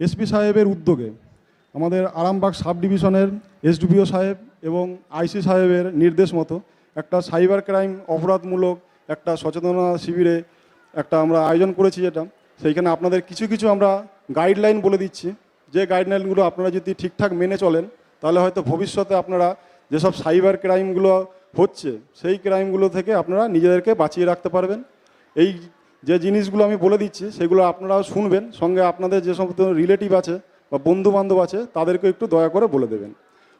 SP সাহেবের উদ্যোগে আমাদের আরামবাগ সাব ডিভিশনের এসডিপিও সাহেব এবং আইসি সাহেবের নির্দেশ মতো একটা সাইবার ক্রাইম অপরাধমূলক একটা সচেতনতা শিবিরে একটা আমরা আয়োজন করেছি যেটা। সেইখানে আপনাদের কিছু কিছু আমরা গাইডলাইন বলে দিচ্ছি। যে গাইডলাইনগুলো আপনারা যদি ঠিকঠাক মেনে চলেন, তাহলে হয়তো ভবিষ্যতে আপনারা যেসব সাইবার ক্রাইমগুলো হচ্ছে, সেই ক্রাইমগুলো থেকে আপনারা নিজেদেরকে বাঁচিয়ে রাখতে পারবেন। এই যে জিনিসগুলো আমি বলে দিচ্ছি, সেগুলো আপনারাও শুনবেন। সঙ্গে আপনাদের যে সমস্ত রিলেটিভ আছে বা বন্ধু বান্ধব আছে তাদেরকে একটু দয়া করে বলে দেবেন।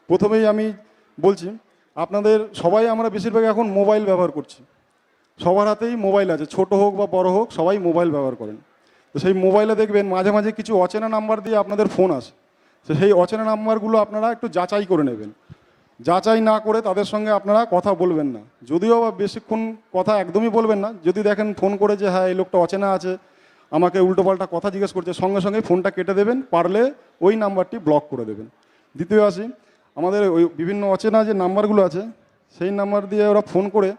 প্রথমেই আমি বলছি, আপনাদের সবাই আমরা বেশিরভাগ এখন মোবাইল ব্যবহার করছি। সবার হাতেই মোবাইল আছে। ছোট হোক বা বড় হোক, সবাই মোবাইল ব্যবহার করেন। তো সেই মোবাইলে দেখবেন, মাঝে মাঝে কিছু অচেনা নাম্বার দিয়ে আপনাদের ফোন আসে। তো সেই অচেনা নাম্বারগুলো আপনারা একটু যাচাই করে নেবেন। যাচাই না করে তাদের সঙ্গে আপনারা কথা বলবেন না। যদিও বা বেশিক্ষণ কথা একদমই বলবেন না, যদি দেখেন ফোন করে যে হ্যাঁ এই লোকটা অচেনা আছে, আমাকে উল্টোপাল্টা কথা জিজ্ঞেস করছে, সঙ্গে সঙ্গে ফোনটা কেটে দেবেন, পারলে ওই নাম্বারটি ব্লক করে দেবেন। দ্বিতীয় আসি, আমাদের ওই বিভিন্ন অচেনা যে নাম্বারগুলো আছে, সেই নাম্বার দিয়ে ওরা ফোন করে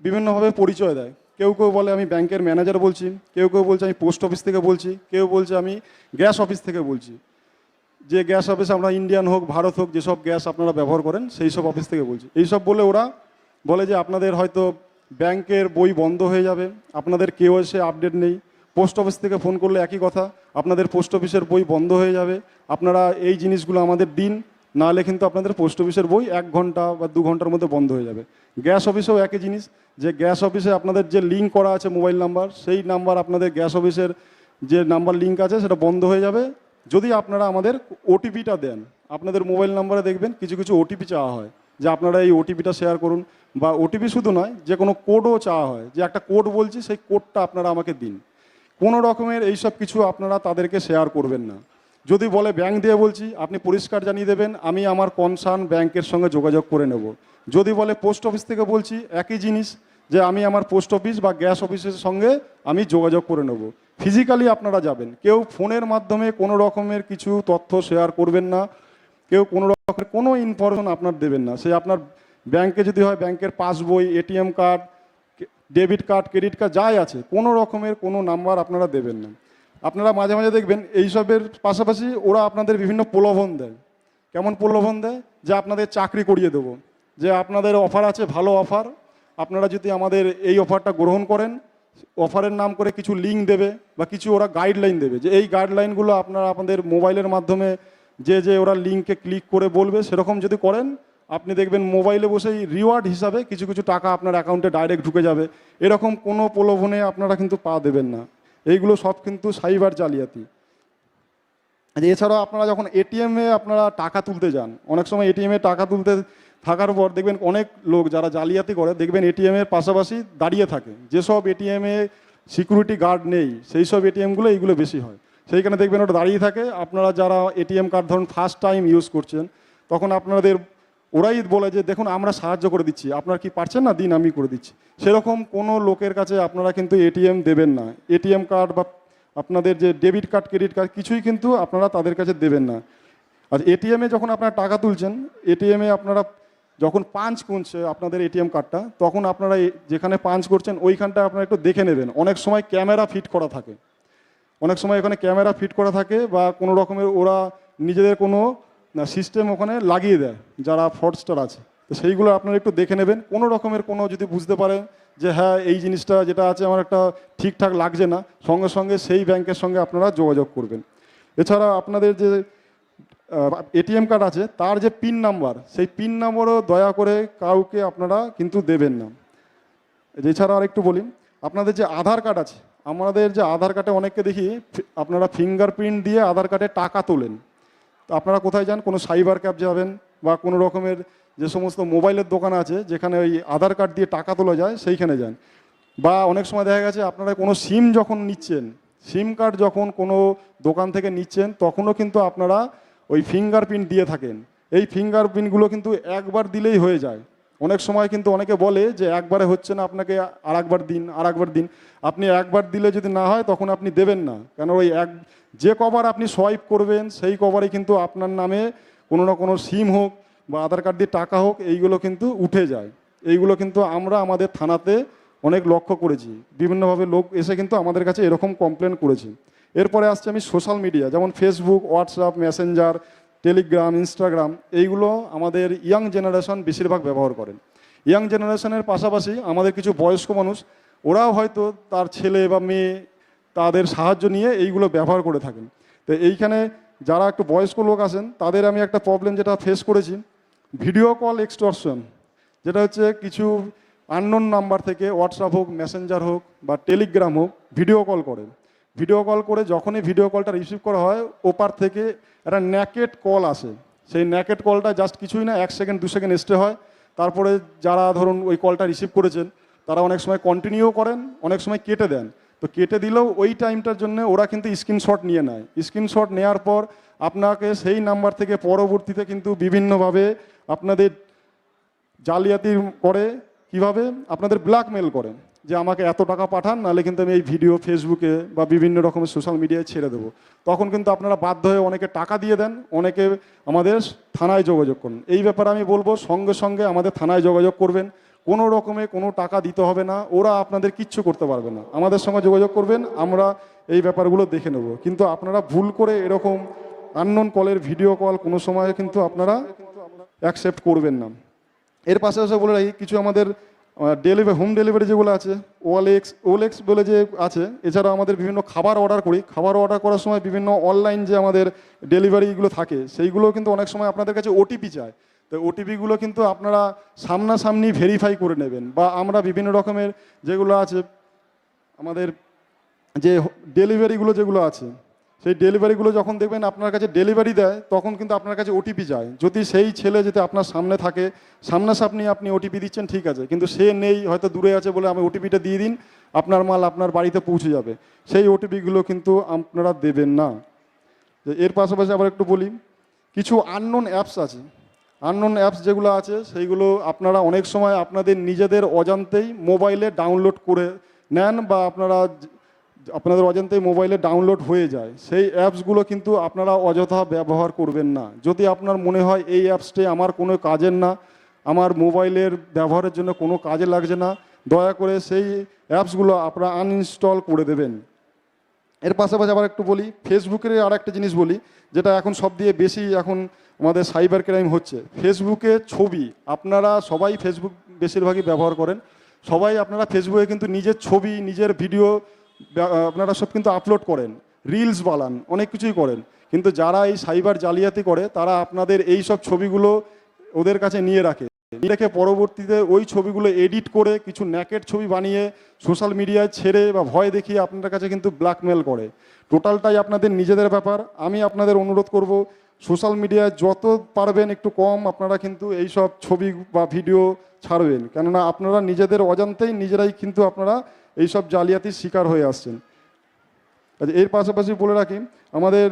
বিভিন্নভাবে পরিচয় দেয়। কেউ কেউ বলে, আমি ব্যাংকের ম্যানেজার বলছি। কেউ কেউ বলছে, আমি পোস্ট অফিস থেকে বলছি। কেউ বলছে, আমি গ্যাস অফিস থেকে বলছি। যে গ্যাস অফিস আমরা ইন্ডিয়ান হোক, ভারত হোক, যেসব গ্যাস আপনারা ব্যবহার করেন, সেই সব অফিস থেকে বলছি। এইসব বলে ওরা বলে যে আপনাদের হয়তো ব্যাংকের বই বন্ধ হয়ে যাবে, আপনাদের কেউ এসে আপডেট নেই। পোস্ট অফিস থেকে ফোন করলে একই কথা, আপনাদের পোস্ট অফিসের বই বন্ধ হয়ে যাবে। আপনারা এই জিনিসগুলো আমাদের দিন নাহলে কিন্তু আপনাদের পোস্ট অফিসের বই এক ঘণ্টা বা দু ঘণ্টার মধ্যে বন্ধ হয়ে যাবে। গ্যাস অফিসেও একই জিনিস, যে গ্যাস অফিসে আপনাদের যে লিঙ্ক করা আছে মোবাইল নাম্বার, সেই নাম্বার আপনাদের গ্যাস অফিসের যে নাম্বার লিঙ্ক আছে, সেটা বন্ধ হয়ে যাবে। যদি আপনারা আমাদের ওটিপিটা দেন, আপনাদের মোবাইল নাম্বারে দেখবেন কিছু কিছু ওটিপি চাওয়া হয়, যে আপনারা এই ওটিপিটা শেয়ার করুন, বা ওটিপি শুধু নয়, যে কোনো কোডও চাওয়া হয়, যে একটা কোড বলছি সেই কোডটা আপনারা আমাকে দিন। কোনো রকমের এইসব কিছু আপনারা তাদেরকে শেয়ার করবেন না। যদি বলে ব্যাংক দিয়ে বলছি, আপনি পরিষ্কার জানিয়ে দেবেন, আমি আমার কনসার্ন ব্যাংকের সঙ্গে যোগাযোগ করে নেব। যদি বলে পোস্ট অফিস থেকে বলছি, একই জিনিস, যে আমি আমার পোস্ট অফিস বা গ্যাস অফিসের সঙ্গে আমি যোগাযোগ করে নেব। ফিজিক্যালি আপনারা যাবেন। কেউ ফোনের মাধ্যমে কোনো রকমের কিছু তথ্য শেয়ার করবেন না। কেউ কোনো রকমের কোনো ইনফরমেশন আপনার দেবেন না। সে আপনার ব্যাংকে যদি হয় ব্যাংকের passbook ATM card debit card credit card যাই আছে, কোনো রকমের কোনো নাম্বার আপনারা দেবেন না। আপনারা মাঝে মাঝে দেখবেন, এইসবের পাশাপাশি ওরা আপনাদের বিভিন্ন প্রলোভন দেয়। কেমন প্রলোভন দেয়? যে আপনাদের চাকরি করিয়ে দেবো। যে আপনাদের অফার আছে, ভালো অফার আপনারা যদি আমাদের এই অফারটা গ্রহণ করেন অফারের নাম করে কিছু লিঙ্ক দেবে বা কিছু ওরা গাইডলাইন দেবে। যে এই গাইডলাইনগুলো আপনারা আপনাদের মোবাইলের মাধ্যমে যে যে ওরা লিঙ্কে ক্লিক করে বলবে, সেরকম যদি করেন, আপনি দেখবেন মোবাইলে বসেই রিওয়ার্ড হিসাবে কিছু কিছু টাকা আপনার অ্যাকাউন্টে ডাইরেক্ট ঢুকে যাবে। এরকম কোনো প্রলোভনে আপনারা কিন্তু পা দেবেন না। এইগুলো সব কিন্তু সাইবার জালিয়াতি। আর এছাড়াও আপনারা যখন এটিএমে আপনারা টাকা তুলতে যান, অনেক সময় এটিএমে টাকা তুলতে থাকার পর দেখবেন অনেক লোক যারা জালিয়াতি করে, দেখবেন এটিএমের পাশাপাশি দাঁড়িয়ে থাকে। যেসব এটিএমে সিকিউরিটি গার্ড নেই সেই সব এটিএমগুলো এইগুলো বেশি হয়। সেইখানে দেখবেন ওটা দাঁড়িয়ে থাকে। আপনারা যারা এটিএম কার্ড ধরুন ফার্স্ট টাইম ইউজ করছেন, তখন আপনাদের ওরাই বলে যে, দেখুন, আমরা সাহায্য করে দিচ্ছি। আপনার কি পারছেন না? দিন আমি করে দিচ্ছি। সেরকম কোনো লোকের কাছে আপনারা কিন্তু এটিএম দেবেন না। এটিএম কার্ড বা আপনাদের যে ডেবিট কার্ড ক্রেডিট কার্ড কিছুই কিন্তু আপনারা তাদের কাছে দেবেন না। আর এটিএমে যখন আপনারা টাকা তুলছেন এটিএমে আপনারা যখন পাঞ্চ করছে আপনাদের এটিএম কার্ডটা তখন আপনারা যেখানে পাঞ্চ করছেন, ওইখানটা আপনারা একটু দেখে নেবেন। অনেক সময় ক্যামেরা ফিট করা থাকে। অনেক সময় এখানে ক্যামেরা ফিট করা থাকে বা কোনো রকমের ওরা নিজেদের কোনো সিস্টেম ওখানে লাগিয়ে দেয়, যারা ফ্রডস্টার আছে। তো সেইগুলো আপনারা একটু দেখে নেবেন। কোনো রকমের কোনো যদি বুঝতে পারেন যে হ্যাঁ এই জিনিসটা যেটা আছে আমার একটা ঠিকঠাক লাগছে না, সঙ্গে সঙ্গে সেই ব্যাংকের সঙ্গে আপনারা যোগাযোগ করবেন। এছাড়া আপনাদের যে এটিএম কার্ড আছে, তার যে পিন নাম্বার, সেই পিন নাম্বারও দয়া করে কাউকে আপনারা কিন্তু দেবেন না। এছাড়া আর একটু বলি, আপনাদের যে আধার কার্ড আছে, আমাদের যে আধার কার্ডে অনেককে দেখি, আপনারা ফিঙ্গারপ্রিন্ট দিয়ে আধার কার্ডে টাকা তোলেন। তো আপনারা কোথায় যান? কোনো সাইবার ক্যাব যাবেন বা কোনো রকমের যে সমস্ত মোবাইলের দোকান আছে, যেখানে ওই আধার কার্ড দিয়ে টাকা তোলা যায়, সেইখানে যান। বা অনেক সময় দেখা গেছে, আপনারা কোনো সিম যখন নিচ্ছেন সিম কার্ড যখন কোনো দোকান থেকে নিচ্ছেন, তখনও কিন্তু আপনারা ওই ফিঙ্গারপ্রিন্ট দিয়ে থাকেন। এই ফিঙ্গারপ্রিন্টগুলো কিন্তু একবার দিলেই হয়ে যায়। অনেক সময় কিন্তু অনেকে বলে যে, একবারে হচ্ছে না আপনাকে আর একবার দিন আর একবার দিন। আপনি একবার দিলে যদি না হয়, তখন আপনি দেবেন না। কেন ওই এক, যে কভার আপনি সোয়াইপ করবেন, সেই কভারে কিন্তু আপনার নামে কোনো না কোনো সিম হোক বা আধার কার্ড দিয়ে টাকা হোক, এইগুলো কিন্তু উঠে যায়। এইগুলো কিন্তু আমরা আমাদের থানাতে অনেক লক্ষ্য করেছি। বিভিন্নভাবে লোক এসে কিন্তু আমাদের কাছে এরকম কমপ্লেন করেছে। এরপরে আসছে আমি সোশ্যাল মিডিয়া যেমন Facebook WhatsApp Messenger Telegram Instagram এইগুলো আমাদের ইয়াং জেনারেশন বেশিরভাগ ব্যবহার করেন। ইয়াং জেনারেশনের পাশাপাশি আমাদের কিছু বয়স্ক মানুষ, ওরাও হয়তো তার ছেলে বা মেয়ে তাদের সাহায্য নিয়ে এইগুলো ব্যবহার করে থাকেন। তো এইখানে যারা একটু বয়স্ক লোক আছেন, তাদের আমি একটা প্রবলেম যেটা ফেস করেছি। ভিডিও কল এক্সটর্শন, যেটা হচ্ছে কিছু আননোন নাম্বার থেকে হোয়াটসঅ্যাপ হোক মেসেঞ্জার হোক বা টেলিগ্রাম হোক ভিডিও কল করে। ভিডিও কল করে যখনই ভিডিও কলটা রিসিভ করা হয়, ওপার থেকে একটা ন্যাকেট কল আসে। সেই ন্যাকেট কলটা জাস্ট কিছুই না, এক সেকেন্ড দু সেকেন্ড স্টে হয়। তারপরে যারা ধরুন ওই কলটা রিসিভ করেছেন, তারা অনেক সময় কন্টিনিউ করেন, অনেক সময় কেটে দেন। তো কেটে দিলেও ওই টাইমটার জন্য ওরা কিন্তু স্ক্রিনশট নিয়ে নেয়। স্ক্রিনশট নেওয়ার পর আপনাকে সেই নাম্বার থেকে পরবর্তীতে কিন্তু বিভিন্নভাবে আপনাদের জালিয়াতি করে কীভাবে? আপনাদের ব্ল্যাকমেল করে যে আমাকে এত টাকা পাঠান, নাহলে কিন্তু আমি এই ভিডিও ফেসবুকে বা বিভিন্ন রকমের সোশ্যাল মিডিয়ায় ছেড়ে দেবো। তখন কিন্তু আপনারা বাধ্য হয়ে অনেকে টাকা দিয়ে দেন, অনেকে আমাদের থানায় যোগাযোগ করুন। এই ব্যাপারে আমি বলব, সঙ্গে সঙ্গে আমাদের থানায় যোগাযোগ করবেন। কোনো রকমে কোনো টাকা দিতে হবে না, ওরা আপনাদের কিচ্ছু করতে পারবে না। আমাদের সঙ্গে যোগাযোগ করবেন, আমরা এই ব্যাপারগুলো দেখে নেব। কিন্তু আপনারা ভুল করে এরকম আননোন কলের ভিডিও কল কোনো সময় কিন্তু আপনারা অ্যাকসেপ্ট করবেন না। এর পাশাপাশি বলে রাখি, কিছু আমাদের ডেলিভারি হোম ডেলিভারি যেগুলো আছে ওয়ালেক্স ওলেক্স বলে যে আছে, এছাড়া আমাদের বিভিন্ন খাবার অর্ডার করি। খাবার অর্ডার করার সময় বিভিন্ন অনলাইন যে আমাদের ডেলিভারিগুলো থাকে, সেইগুলো কিন্তু অনেক সময় আপনাদের কাছে ওটিপি চায়। তো ওটিপিগুলো কিন্তু আপনারা সামনাসামনি ভেরিফাই করে নেবেন। বা আমরা বিভিন্ন রকমের যেগুলো আছে, আমাদের যে ডেলিভারিগুলো যেগুলো আছে সেই ডেলিভারিগুলো যখন দেখবেন আপনার কাছে ডেলিভারি দেয়, তখন কিন্তু আপনার কাছে ওটিপি যায়। যদি সেই ছেলে যদি আপনার সামনে থাকে, সামনাসামনি আপনি ওটিপি দিচ্ছেন, ঠিক আছে। কিন্তু সে নেই, হয়তো দূরে আছে বলে আমি ওটিপিটা দিয়ে দিন, আপনার মাল আপনার বাড়িতে পৌঁছে যাবে। সেই ওটিপিগুলো কিন্তু আপনারা দেবেন না। এর পাশাপাশি আবার একটু বলি, কিছু আননোন অ্যাপস আছে। আননোন অ্যাপস যেগুলো আছে, সেইগুলো আপনারা অনেক সময় আপনাদের নিজেদের অজান্তেই মোবাইলে ডাউনলোড করে নেন বা আপনারা আপনাদের অজান্তেই মোবাইলে ডাউনলোড হয়ে যায়, সেই অ্যাপসগুলো কিন্তু আপনারা অযথা ব্যবহার করবেন না। যদি আপনার মনে হয় এই অ্যাপসটি আমার কোনো কাজের না, আমার মোবাইলের ব্যবহারের জন্য কোনো কাজে লাগছে না, দয়া করে সেই অ্যাপসগুলো আপনারা আনইনস্টল করে দেবেন। এর পাশাপাশি আবার একটু বলি ফেসবুকের আর একটা জিনিস বলি, যেটা এখন সব দিয়ে বেশি এখন আমাদের সাইবার ক্রাইম হচ্ছে। ফেসবুকে ছবি, আপনারা সবাই ফেসবুক বেশিরভাগই ব্যবহার করেন। সবাই আপনারা ফেসবুকে কিন্তু নিজের ছবি, নিজের ভিডিও আপনারা সব কিন্তু আপলোড করেন রিলস বানান, অনেক কিছুই করেন। কিন্তু যারা এই সাইবার জালিয়াতি করে, তারা আপনাদের এই সব ছবিগুলো ওদের কাছে নিয়ে রাখে। নিয়ে রেখে পরবর্তীতে ওই ছবিগুলো এডিট করে কিছু ন্যাকেট ছবি বানিয়ে সোশ্যাল মিডিয়ায় ছেড়ে বা ভয় দেখিয়ে আপনাদের কাছে কিন্তু ব্ল্যাকমেল করে। টোটালটাই আপনাদের নিজেদের ব্যাপার। আমি আপনাদের অনুরোধ করব সোশ্যাল মিডিয়ায় যত পারবেন একটু কম আপনারা কিন্তু এই সব ছবি বা ভিডিও ছাড়বেন। কেননা আপনারা নিজেদের অজান্তেই নিজেরাই কিন্তু আপনারা এইসব জালিয়াতির শিকার হয়ে আসছেন। আচ্ছা এর পাশাপাশি বলে রাখি, আমাদের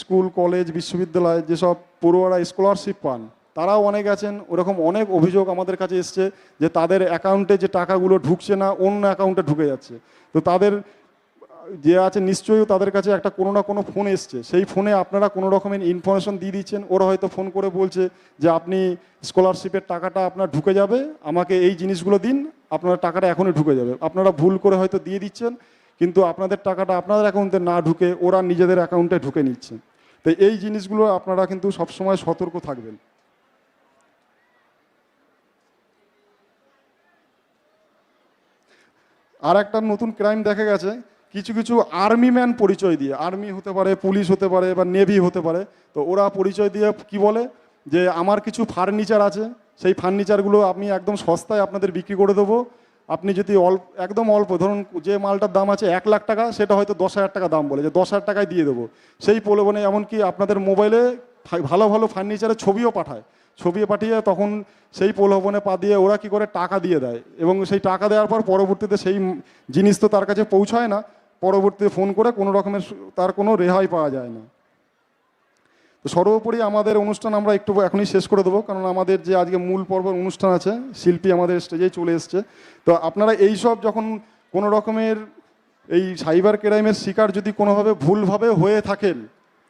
স্কুল, কলেজ, বিশ্ববিদ্যালয় যেসব পড়ুয়ারা স্কলারশিপ পান, তারাও অনেক আছেন। ওরকম অনেক অভিযোগ আমাদের কাছে এসছে যে তাদের অ্যাকাউন্টে যে টাকাগুলো ঢুকছে না, অন্য অ্যাকাউন্টে ঢুকে যাচ্ছে। তো তাদের যে আছে নিশ্চয়ই তাদের কাছে একটা কোনো না কোনো ফোন এসছে। সেই ফোনে আপনারা কোনো রকমের ইনফরমেশন দিয়ে দিচ্ছেন। ওরা হয়তো ফোন করে বলছে যে আপনি স্কলারশিপের টাকাটা আপনার ঢুকে যাবে, আমাকে এই জিনিসগুলো দিন, আপনার টাকাটা এখনই ঢুকে যাবে। আপনারা ভুল করে হয়তো দিয়ে দিচ্ছেন, কিন্তু আপনাদের টাকাটা আপনাদের অ্যাকাউন্টে না ঢুকে ওরা নিজেদের অ্যাকাউন্টে ঢুকে নিচ্ছে। তো এই জিনিসগুলো আপনারা কিন্তু সবসময় সতর্ক থাকবেন। আর একটা নতুন ক্রাইম দেখা গেছে। কিছু কিছু আর্মি ম্যান পরিচয় দিয়ে আর্মি হতে পারে পুলিশ হতে পারে বা নেভি হতে পারে, তো ওরা পরিচয় দিয়ে কি বলে? যে আমার কিছু ফার্নিচার আছে, সেই ফার্নিচারগুলো আমি একদম সস্তায় আপনাদের বিক্রি করে দেবো। আপনি যদি অল্প একদম অল্প, ধরুন যে মালটার দাম আছে এক লাখ টাকা, সেটা হয়তো দশ হাজার টাকা দাম বলে, যে দশ হাজার টাকায় দিয়ে দেবো। সেই প্রলোভনে এমনকি আপনাদের মোবাইলে ভালো ভালো ফার্নিচারের ছবিও পাঠায়। ছবি পাঠিয়ে তখন সেই প্রলোভনে পা দিয়ে ওরা কি করে টাকা দিয়ে দেয়? এবং সেই টাকা দেওয়ার পর পরবর্তীতে সেই জিনিস তো তার কাছে পৌঁছায় না। পরবর্তীতে ফোন করে কোনো রকমের তার কোনো রেহাই পাওয়া যায় না। তো সর্বোপরি আমাদের অনুষ্ঠান আমরা একটু এখনই শেষ করে দেবো, কারণ আমাদের যে আজকে মূল পর্বের অনুষ্ঠান আছে, শিল্পী আমাদের স্টেজেই চলে এসছে। তো আপনারা এই সব যখন কোনো রকমের এই সাইবার ক্রাইমের শিকার যদি কোনোভাবে ভুলভাবে হয়ে থাকেন,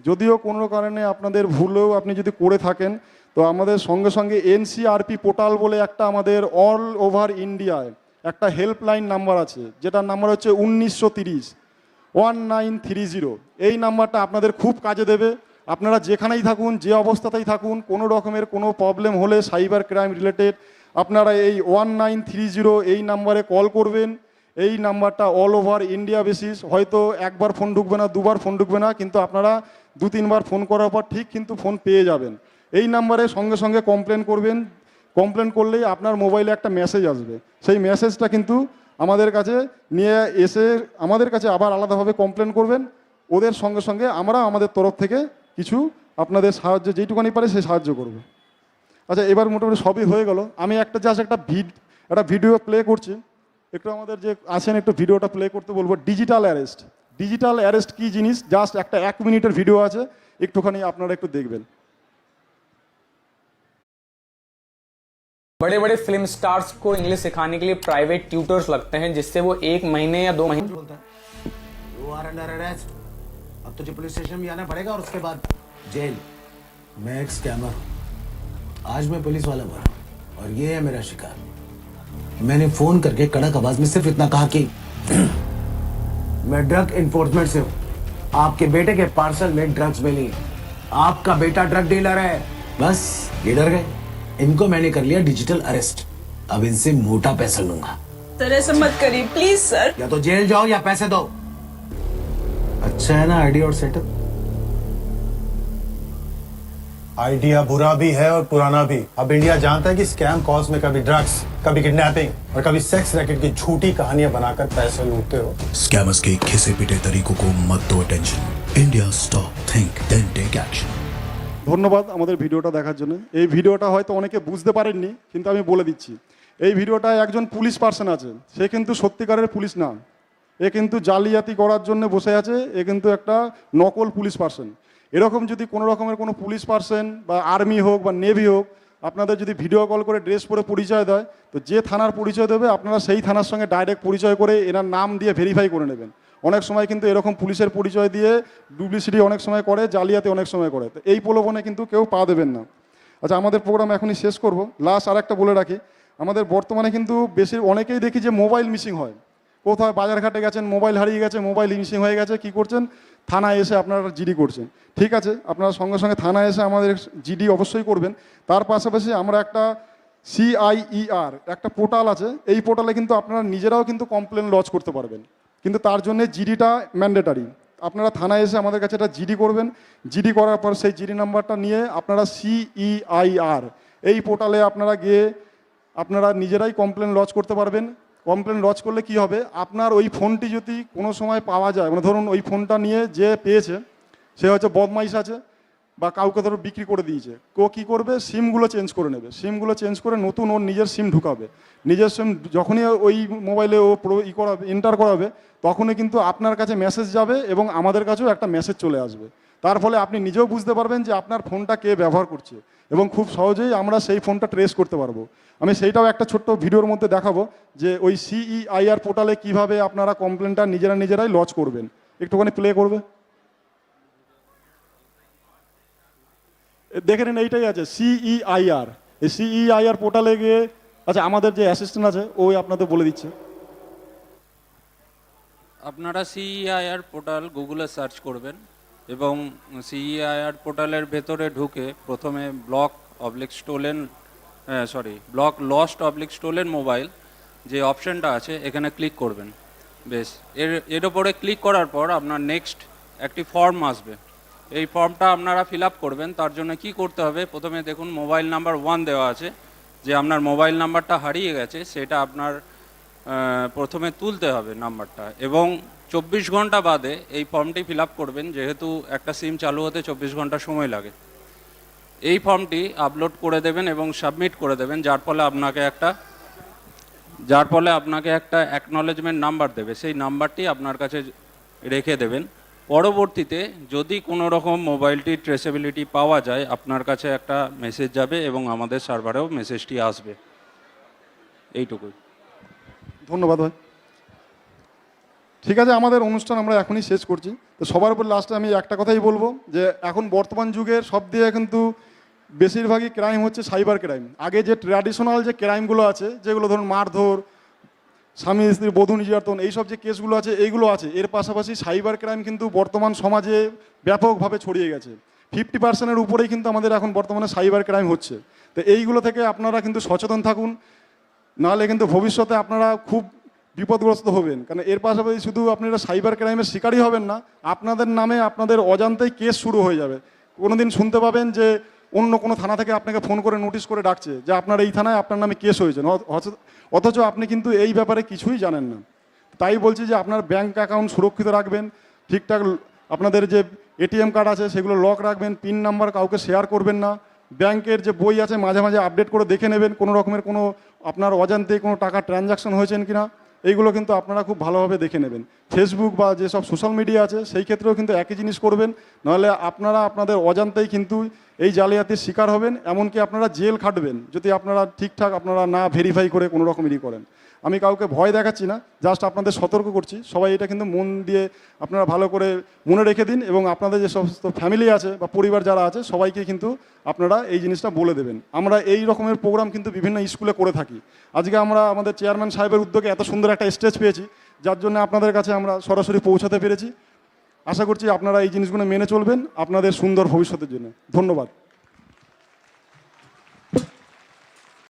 যদিও কোনো কারণে আপনাদের ভুলেও আপনি যদি করে থাকেন, তো আমাদের সঙ্গে সঙ্গে এনসিআরপি পোর্টাল বলে একটা আমাদের অল ওভার ইন্ডিয়ায় একটা হেল্পলাইন নাম্বার আছে, যেটার নাম্বার হচ্ছে উনিশশো তিরিশ। ওয়ান নাইন থ্রি জিরো এই নাম্বারটা আপনাদের খুব কাজে দেবে। আপনারা যেখানেই থাকুন, যে অবস্থাতেই থাকুন, কোনো রকমের কোনো প্রবলেম হলে সাইবার ক্রাইম রিলেটেড আপনারা এই ওয়ান নাইন থ্রি জিরো এই নাম্বারে কল করবেন। এই নাম্বারটা অল ওভার ইন্ডিয়া বেসিস হয়তো একবার ফোন ঢুকবে না, দুবার ফোন ঢুকবে না, কিন্তু আপনারা দু তিনবার ফোন করার পর ঠিক কিন্তু ফোন পেয়ে যাবেন। এই নাম্বারে সঙ্গে সঙ্গে কমপ্লেন করবেন। কমপ্লেন করলেই আপনার মোবাইলে একটা মেসেজ আসবে। সেই মেসেজটা কিন্তু আমাদের কাছে নিয়ে এসে আমাদের কাছে আবার আলাদাভাবে কমপ্লেন করবেন। ওদের সঙ্গে সঙ্গে আমরা আমাদের তরফ থেকে কিছু আপনাদের সাহায্য, যেইটুকানি পারে সেই সাহায্য করব। আচ্ছা এবার মোটামুটি সবই হয়ে গেল। আমি একটা জাস্ট একটা ভিড একটা ভিডিও প্লে করছি। একটু আমাদের যে আছেন, একটু ভিডিওটা প্লে করতে বলব। ডিজিটাল অ্যারেস্ট ডিজিটাল অ্যারেস্ট কী জিনিস? জাস্ট একটা এক মিনিটের ভিডিও আছে। একটুখানি আপনারা একটু দেখবেন। बड़े बड़े फ़िल्म स्टार्स को इंग्लिश सिखाने के लिए प्राइवेट ट्यूटर्स लगते हैं, जिससे वो एक महीने या दो महीने अब तुझे पुलिस स्टेशन भी आना पड़ेगा और उसके बाद जेल। मैं एक स्कैमर आज मैं पुलिस वाला बना और ये है मेरा शिकार। मैंने फ़ोन करके कड़क आवाज़ में सिर्फ़ इतना कहा कि मैं ड्रग इन्फोर्समेंट से हूँ। आपके बेटे के पार्सल में ड्रग्स मिली आपका बेटा ड्रग डीलर है। बस, ये डर गए। इनको मैंने कर लिया डिजिटल अरेस्ट। अब इनसे मोटा पैसा लूँगा। सर ऐसा मत करिए प्लीज़ सर। या तो जेल जाओ या पैसे दो। अच्छा है ना आइडिया और सेटअप आइडिया बुरा भी है और पुराना भी। अब इंडिया जानता है कि स्कैम कॉज में कभी ड्रग्स कभी किडनैपिंग और कभी सेक्स रैकेट की झूठी कहानियाँ बनाकर पैसे लूटते हो। स्कैमर्स के घिसे पिटे तरीकों को मत दो attention India stop think then take action ধন্যবাদ আমাদের ভিডিওটা দেখার জন্য। এই ভিডিওটা হয়তো অনেকে বুঝতে পারেননি, কিন্তু আমি বলে দিচ্ছি। এই ভিডিওটায় একজন পুলিশ পার্সন আছে, সে কিন্তু সত্যিকারের পুলিশ না। এ কিন্তু জালিয়াতি করার জন্য বসে আছে, এ কিন্তু একটা নকল পুলিশ পার্সন। এরকম যদি কোনো রকমের কোনো পুলিশ পার্সন বা আর্মি হোক বা নেভি হোক, আপনাদের যদি ভিডিও কল করে ড্রেস পরে পরিচয় দেয়, তো যে থানার পরিচয় দেবে, আপনারা সেই থানার সঙ্গে ডাইরেক্ট পরিচয় করে এনার নাম দিয়ে ভেরিফাই করে নেবেন। অনেক সময় কিন্তু এরকম পুলিশের পরিচয় দিয়ে ডুপ্লিসিটি অনেক সময় করে, জালিয়াতি অনেক সময় করে। তো এই প্রলোভনে কিন্তু কেউ পা দেবেন না। আচ্ছা আমাদের প্রোগ্রাম এখনই শেষ করব। লাস্ট আর একটা বলে রাখি, আমাদের বর্তমানে কিন্তু বেশি অনেকেই দেখি যে মোবাইল মিসিং হয়। কোথাও বাজারঘাটে গেছেন মোবাইল হারিয়ে গেছে মোবাইল মিসিং হয়ে গেছে, কি করছেন? থানায় এসে আপনারা জিডি করছেন। ঠিক আছে, আপনারা সঙ্গে সঙ্গে থানায় এসে আমাদের জিডি অবশ্যই করবেন। তার পাশাপাশি আমরা একটা সিআইইআর একটা পোর্টাল আছে। এই পোর্টালে কিন্তু আপনারা নিজেরাও কিন্তু কমপ্লেন লজ করতে পারবেন। কিন্তু তার জন্য জিডিটা ম্যান্ডেটারি। আপনারা থানায় এসে আমাদের কাছে একটা জিডি করবেন। জিডি করার পর সেই জিডি নাম্বারটা নিয়ে আপনারা সিইআইআর, এই পোর্টালে আপনারা গিয়ে আপনারা নিজেরাই কমপ্লেন লজ করতে পারবেন। কমপ্লেন লজ করলে কি হবে? আপনার ওই ফোনটি যদি কোনো সময় পাওয়া যায় মানে ধরুন ওই ফোনটা নিয়ে যে পেয়েছে, সে হচ্ছে বদমাইশ আছে বা কাউকে ধরো বিক্রি করে দিয়েছে কেউ কী করবে? সিমগুলো চেঞ্জ করে নেবে। সিমগুলো চেঞ্জ করে নতুন ওর নিজের সিম ঢুকাবে। নিজের সিম যখনই ওই মোবাইলে ও পুরো ই করাবে, এন্টার করাবে তখনই কিন্তু আপনার কাছে মেসেজ যাবে এবং আমাদের কাছেও একটা মেসেজ চলে আসবে। তার ফলে আপনি নিজেও বুঝতে পারবেন যে আপনার ফোনটা কে ব্যবহার করছে এবং খুব সহজেই আমরা সেই ফোনটা ট্রেস করতে পারব। আমি সেইটাও একটা ছোট্ট ভিডিওর মধ্যে দেখাবো যে ওই সিইআইআর পোর্টালে কীভাবে আপনারা কমপ্লেনটা নিজেরা নিজেরাই লজ করবেন। একটুখানি প্লে করবে? দেখে নিন, এইটাই আছে সিইআইআর এই সিইআইআর পোর্টালে গিয়ে আচ্ছা আমাদের যে অ্যাসিস্ট্যান্ট আছে, ওই আপনাদের বলে দিচ্ছে। আপনারা সিইআইআর পোর্টাল গুগলে সার্চ করবেন এবং সিইআইআর পোর্টালের ভেতরে ঢুকে প্রথমে block oblique stolen sorry block lost oblique stolen mobile যে অপশনটা আছে, এখানে ক্লিক করবেন। বেশ, এর এর ওপরে ক্লিক করার পর আপনার নেক্সট একটি ফর্ম আসবে। এই ফর্মটা আপনারা ফিল আপ করবেন, তার জন্য কি করতে হবে? প্রথমে দেখুন মোবাইল নাম্বার ওয়ান দেওয়া আছে। যে আপনার মোবাইল নাম্বারটা হারিয়ে গেছে, সেটা আপনার প্রথমে তুলতে হবে নাম্বারটা এবং চব্বিশ ঘণ্টা বাদে এই ফর্মটি ফিল করবেন, যেহেতু একটা সিম চালু হতে চব্বিশ ঘণ্টা সময় লাগে। এই ফর্মটি আপলোড করে দেবেন এবং সাবমিট করে দেবেন, যার ফলে আপনাকে একটা, যার ফলে আপনাকে একটা অ্যাকনলেজমেন্ট নাম্বার দেবে। সেই নাম্বারটি আপনার কাছে রেখে দেবেন। পরবর্তীতে যদি কোনো রকম মোবাইলটি ট্রেসেবিলিটি পাওয়া যায়, আপনার কাছে একটা মেসেজ যাবে এবং আমাদের সার্ভারেও মেসেজটি আসবে। এইটুকুই। ধন্যবাদ ভাই। ঠিক আছে, আমাদের অনুষ্ঠান আমরা এখনই শেষ করছি। তো সবার উপর লাস্টে আমি একটা কথাই বলব যে, এখন বর্তমান যুগের সব দিয়ে কিন্তু বেশিরভাগই ক্রাইম হচ্ছে সাইবার ক্রাইম আগে যে ট্র্যাডিশনাল যে ক্রাইমগুলো আছে, যেগুলো ধরুন মারধর, স্বামী, স্ত্রী, বধূ নির্যাতন, এইসব যে কেসগুলো আছে, এইগুলো আছে, এর পাশাপাশি সাইবার ক্রাইম কিন্তু বর্তমান সমাজে ব্যাপকভাবে ছড়িয়ে গেছে। ফিফটি পার্সেন্টের উপরেই কিন্তু আমাদের এখন বর্তমানে সাইবার ক্রাইম হচ্ছে। তো এইগুলো থেকে আপনারা কিন্তু সচেতন থাকুন। নাহলে কিন্তু ভবিষ্যতে আপনারা খুব বিপদগ্রস্ত হবেন। কারণ এর পাশাপাশি শুধু আপনারা সাইবার ক্রাইমের শিকারই হবেন না, আপনাদের নামে আপনাদের অজান্তেই কেস শুরু হয়ে যাবে। কোনোদিন শুনতে পাবেন যে অন্য কোনো থানা থেকে আপনাকে ফোন করে নোটিশ করে ডাকছে যে আপনার এই থানায় আপনার নামে কেস হয়েছে। অথ- অথচ- অথচ আপনি কিন্তু এই ব্যাপারে কিছুই জানেন না। তাই বলছি যে আপনার ব্যাংক অ্যাকাউন্ট সুরক্ষিত রাখবেন, ঠিকঠাক আপনাদের যে এটিএম কার্ড আছে সেগুলো লক রাখবেন, পিন নাম্বার কাউকে শেয়ার করবেন না। ব্যাংকের যে বই আছে মাঝে মাঝে আপডেট করে দেখে নেবেন, কোনো রকমের কোনো আপনার অজান্তে কোনো টাকা ট্রানজাকশন হয়েছেন কি না এইগুলো কিন্তু আপনারা খুব ভালোভাবে দেখে নেবেন। ফেসবুক বা যেসব সোশ্যাল মিডিয়া আছে, সেই ক্ষেত্রেও কিন্তু একই জিনিস করবেন। নাহলে আপনারা আপনাদের অজান্তেই কিন্তু এই জালিয়াতির শিকার হবেন, এমনকি আপনারা জেল খাটবেন, যদি আপনারা ঠিকঠাক আপনারা না ভেরিফাই করে কোনো রকম ই করেন। আমি কাউকে ভয় দেখাচ্ছি না জাস্ট আপনাদের সতর্ক করছি। সবাই এটা কিন্তু মন দিয়ে আপনারা ভালো করে মনে রেখে দিন এবং আপনাদের যে সমস্ত ফ্যামিলি আছে বা পরিবার যারা আছে, সবাইকে কিন্তু আপনারা এই জিনিসটা বলে দেবেন। আমরা এই রকমের প্রোগ্রাম কিন্তু বিভিন্ন স্কুলে করে থাকি। আজকে আমরা আমাদের চেয়ারম্যান সাহেবের উদ্যোগে এত সুন্দর একটা স্টেজ পেয়েছি, যার জন্য আপনাদের কাছে আমরা সরাসরি পৌঁছাতে পেরেছি। আশা করছি আপনারা এই জিনিসগুলো মেনে চলবেন আপনাদের সুন্দর ভবিষ্যতের জন্য। ধন্যবাদ।